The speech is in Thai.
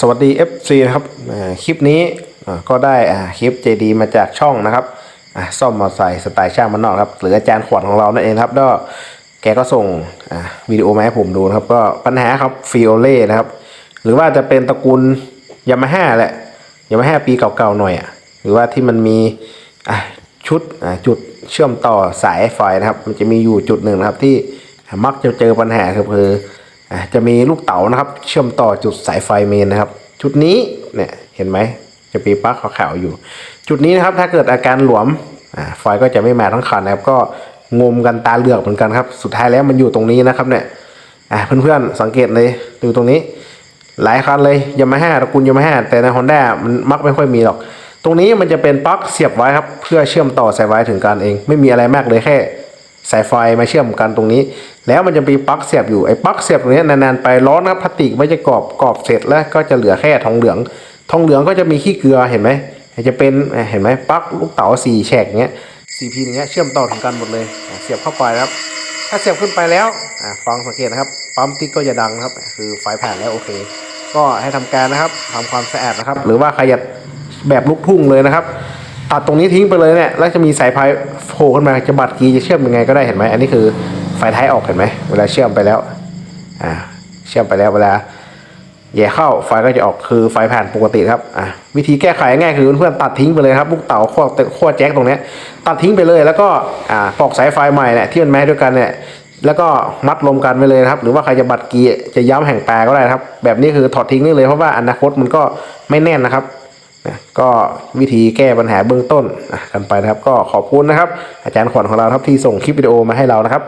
สวัสดี FC นะครับคลิปนี้ก็ได้คลิป JD มาจากช่องนะครับซ่อมมอเตอร์ไซค์สไตล์ช่างมันนอกครับหรืออาจารย์ขวัญของเรานั่นเองครับก็แกก็ส่งวิดีโอมาให้ผมดูครับ ก็ปัญหาครับฟิโอเล่นะครับ หรือว่าจะเป็นตระกูลยามาฮ่าแหละยามาฮ่าปีเก่าๆหน่อยอะหรือว่าที่มันมีชุดจุดเชื่อมต่อสายไฟนะครับ มันจะมีอยู่จุดหนึ่งนะครับที่มักจะเจอปัญหาคือ จะมีลูกเต๋านะครับ เชื่อมต่อจุดสายไฟเมนนะครับ ชุดนี้เนี่ยเห็นไหมจะมีปลั๊กขาวๆอยู่ จุดนี้นะครับถ้าเกิดอาการหลวมไฟก็จะไม่มาทั้งคันนะครับ ก็งมกันตาเหลือกเหมือนกันครับ สุดท้ายแล้วมันอยู่ตรงนี้นะครับเนี่ยเพื่อนๆสังเกตเลยดูตรงนี้ หลายคันเลยยามาฮ่าตระกูลยามาฮ่าแต่ในฮอนด้ามันมักไม่ค่อยมีหรอก ตรงนี้มันจะเป็นปลั๊กเสียบไว้ครับ เพื่อเชื่อมต่อสายไฟถึงกันเอง ไม่มีอะไรมากเลยแค่ สายไฟมาเชื่อมกันตรงนี้ แล้วมันจะมีปลั๊กเสียบอยู่ไอ้ปลั๊กเสียบตรงนี้นานๆไปร้อนนะครับพลาสติกไม่จะกรอบกรอบเสร็จแล้วก็จะเหลือแค่ทองเหลือง ทองเหลืองก็จะมีขี้เกลือเห็นไหมจะเป็นเห็นไหมปลั๊กลูกเต๋าสี่แฉกเงี้ยสี่พีเงี้ยเชื่อมต่อถึงกันหมดเลยเสียบเข้าไปครับ ถ้าเสียบขึ้นไปแล้วฟังสังเกตนะครับปั๊มติ๊กก็จะดังนะครับคือไฟผ่านแล้วโอเค ก็ให้ทำการนะครับทำความสะอาดนะครับ หรือว่าใครอยากแบบลูกทุ่งเลยนะครับ ตัดตรงนี้ทิ้งไปเลยเนี่ยแล้วจะมีสายไฟ โผล่ขึ้นมาจะบัดกีจะเชื่อมยังไงก็ได้เห็นไหมอันนี้คือไฟท้ายออกเห็นไหมเวลาเชื่อมไปแล้วอ่าเชื่อมไปแล้วเวลาแย่เข้าไฟก็จะออกคือไฟผ่านปกติครับอ่าวิธีแก้ไขง่ายคือเพื่อนๆตัดทิ้งไปเลยครับลูกเต๋าขั้วขั้วแจ็คตรงนี้ตัดทิ้งไปเลยแล้วก็อ่าปอกสายไฟใหม่เนี่ยที่มันแม้ด้วยกันเนี่ยแล้วก็มัดรวมกันไปเลยครับ หรือว่าใครจะบัดกีจะย้ำแห่งแปรก็ได้ครับ แบบนี้คือถอดทิ้งได้เลยเพราะว่าอนาคตมันก็ไม่แน่นนะครับ นะก็วิธีแก้ปัญหาเบื้องต้นนะกันไปนะครับ ก็ขอบคุณนะครับ อาจารย์ขวัญของเราครับที่ส่งคลิปวิดีโอมาให้เรานะครับ